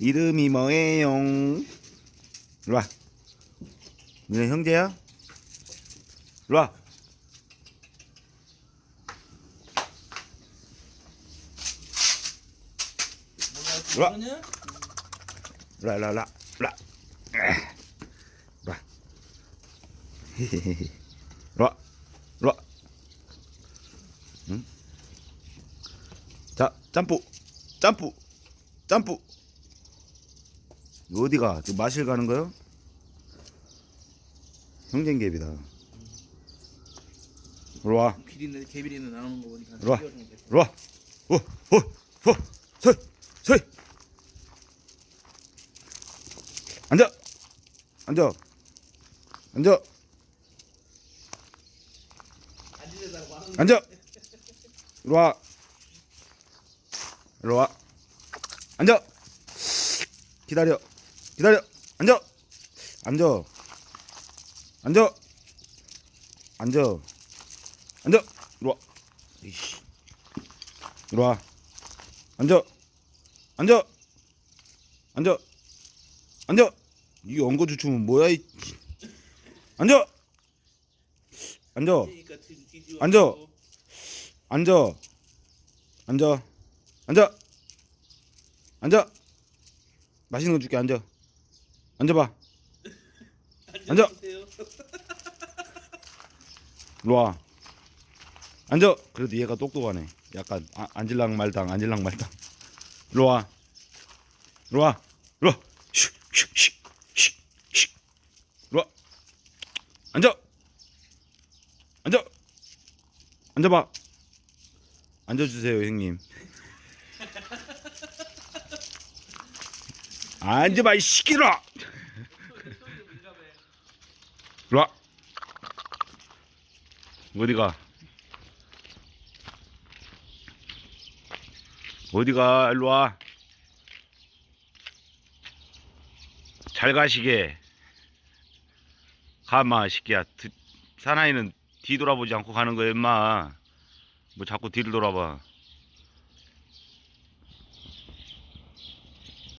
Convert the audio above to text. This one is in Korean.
이름이 뭐예요? 일로 와. 너네 형제야? 일로 와. 일로 와. 뭐냐? 일로 와, 일로 와, 일로 와. 일로 와. 일로 와. 히히히히. 일로 와. 일로 와. 응? 자, 점프. 점프. 점프. 어디가? 지금 마실 가는 거요? 형제개비다. 일로 와. 비린내 개비린내 나오는 거 보니까 일로 와. 일로 와. 어, 어, 어, 서, 서. 앉아. 앉아. 앉아. 앉아. 이리 와. 이리 와. 앉아. 기다려. 기다려. 앉아. 앉아. 앉아. 앉아. 앉아. 이리 와. 이씨. 이리 와. 앉아. 앉아. 앉아. 앉아. 이 엉거주춤은 뭐야 이. 앉아. 앉아. 그러니까 앉아. 앉아. 앉아. 앉아. 앉아. 맛있는 거 줄게. 앉아. 앉아봐. 앉아. 와. 앉아. 그래도 얘가 똑똑하네. 약간 아, 앉을랑 말당, 앉을랑 말당. 일로 와. 일로 와. 일로 와. 슉, 슉, 슉, 슉, 슉. 일로 와. 앉아. 앉아. 앉아봐. 앉아주세요, 형님. 앉아봐, 이 시끼라. 일로 와. 어디가? 어디가? 일로 와. 잘 가시게. 가마 시끼야. 드- 사나이는 뒤돌아보지 않고 가는 거야, 임마. 뭐 자꾸 뒤를 돌아봐.